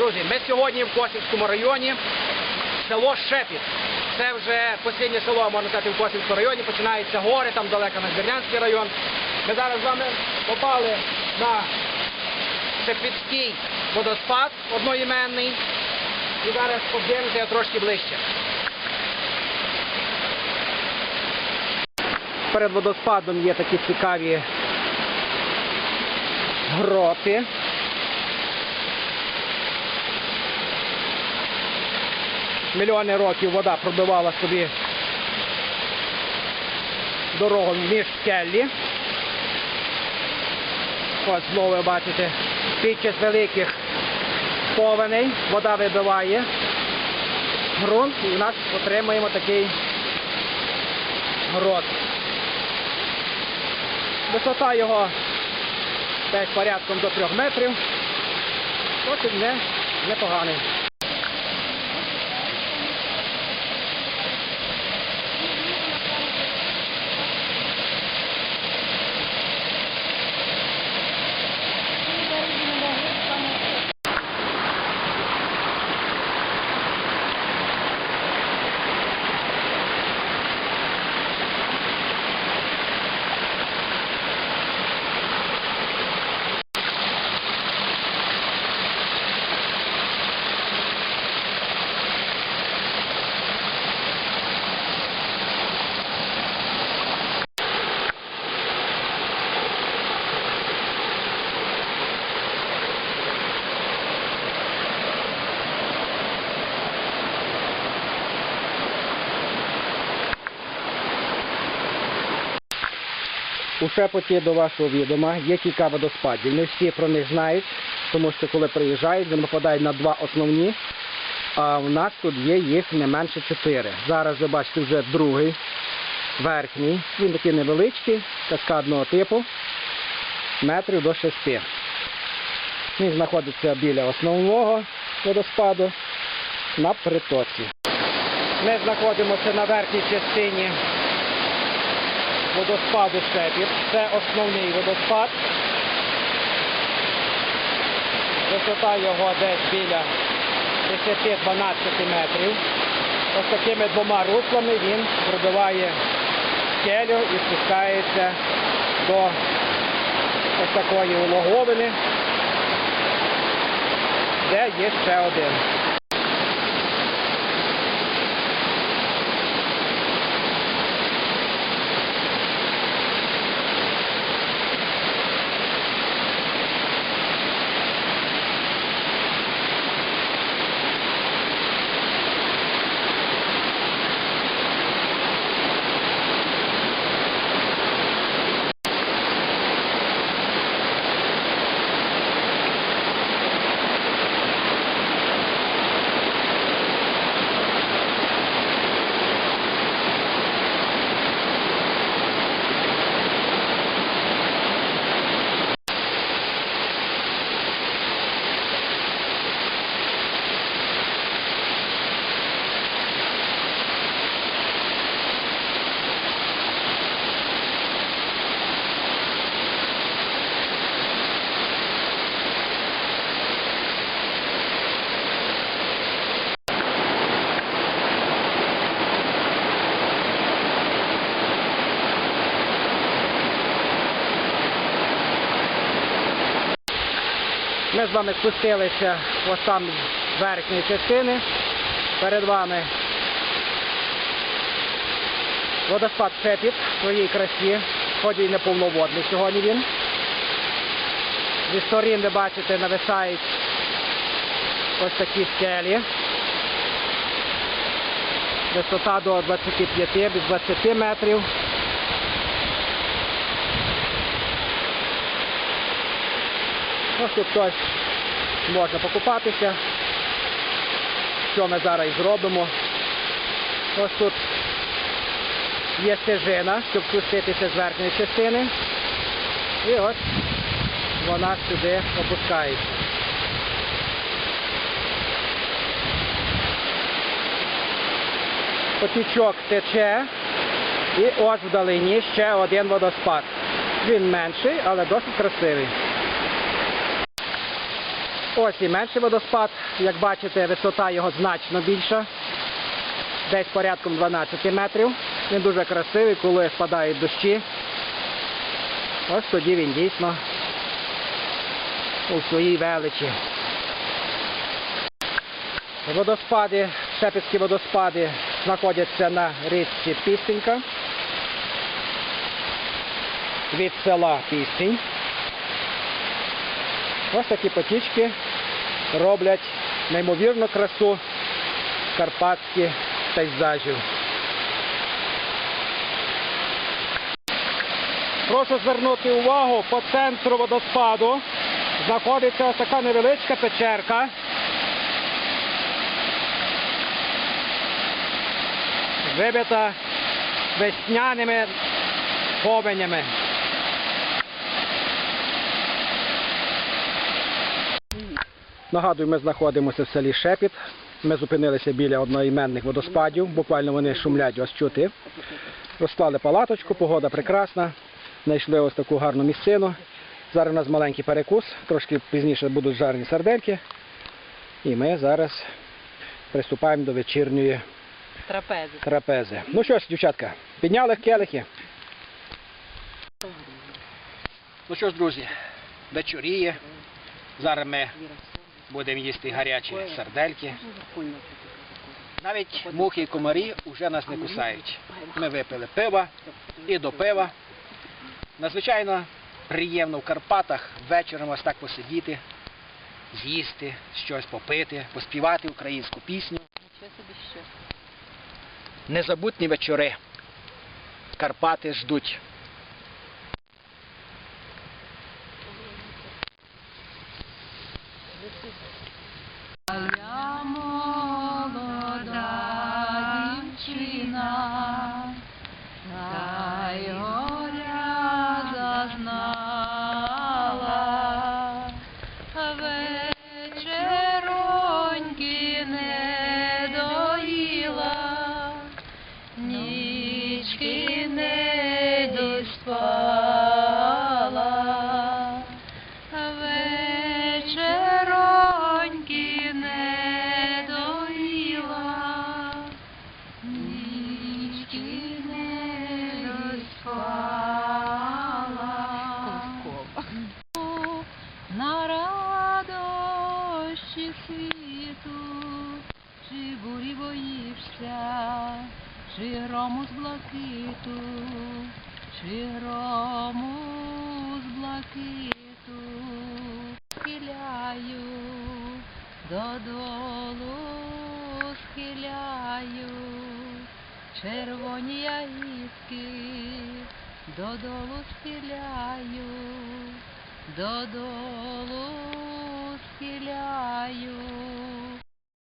Друзі, ми сьогодні в Косівському районі, село Шепіт. Це вже останнє село, можна сказати, в Косівському районі. Починаються гори, там далеко на Збірнянський район. Ми зараз з вами попали на Шепітський водоспад одноіменний. І зараз подивимося його трошки ближче. Перед водоспадом є такі цікаві гроти. Мільйони років вода пробивала собі дорогу між скелі. Ось знову ви бачите, під час великих повеней вода вибиває ґрунт і в нас отримуємо такий грот. Висота його десь порядком до 3 метрів. Досить не, непоганий. У шепоті до вашого відома є кілька водоспадів. Не всі про них знають, тому що коли приїжджають, вони попадають на два основні. А в нас тут є їх не менше чотири. Зараз ви бачите вже другий, верхній. Він такий невеличкий, каскадного типу, метрів до шести. Він знаходиться біля основного водоспаду на притоці. Ми знаходимося на верхній частині водоспаду Шепіт. Це основний водоспад. Висота його десь біля 10-12 метрів. Ось такими двома руслами він пробиває скелю і спускається до ось такої улоговини, де є ще один. Ми з вами спустилися ось там з частини. Перед вами водоспад Шепіт в своїй красі. Ході не повноводний сьогодні він. Зі сторін, ви бачите, нависають ось такі скелі. Висота до 25 від 20 метрів. Ось тут хтось можна покупатися. Що ми зараз і зробимо. Ось тут є стежина, щоб спуститися з верхньої частини. І ось вона сюди опускається. Потічок тече. І ось вдалині ще один водоспад. Він менший, але досить красивий. Ось і менший водоспад. Як бачите, висота його значно більша. Десь порядком 12 метрів. Він дуже красивий, коли спадають дощі. Ось тоді він дійсно у своїй величі. Водоспади, Шепетські водоспади знаходяться на річці Пістенька від села Пістень. Ось такі потічки роблять неймовірну красу карпатських пейзажів. Прошу звернути увагу, по центру водоспаду знаходиться ось така невеличка печерка. Вибита весняними повенями. Нагадую, ми знаходимося в селі Шепіт. Ми зупинилися біля одноіменних водоспадів. Буквально вони шумлять ось чути. Розклали палаточку, погода прекрасна. Знайшли ось таку гарну місцину. Зараз у нас маленький перекус, трошки пізніше будуть жарені сардельки. І ми зараз приступаємо до вечірньої Трапези. трапези. Ну що ж, дівчатка, підняли келихи. Ну що ж, друзі, вечоріє. Зараз ми будемо їсти гарячі сардельки. Навіть мухи і комарі вже нас не кусають. Ми випили пива і до пива. Надзвичайно приємно в Карпатах вечором ось так посидіти, з'їсти, щось попити, поспівати українську пісню. Незабутні вечори. Карпати ждуть. Грому з блакиту, чи грому з блакиту схиляю, додолу схиляю, червоні ягідки, додолу схиляю, додолу схиляю.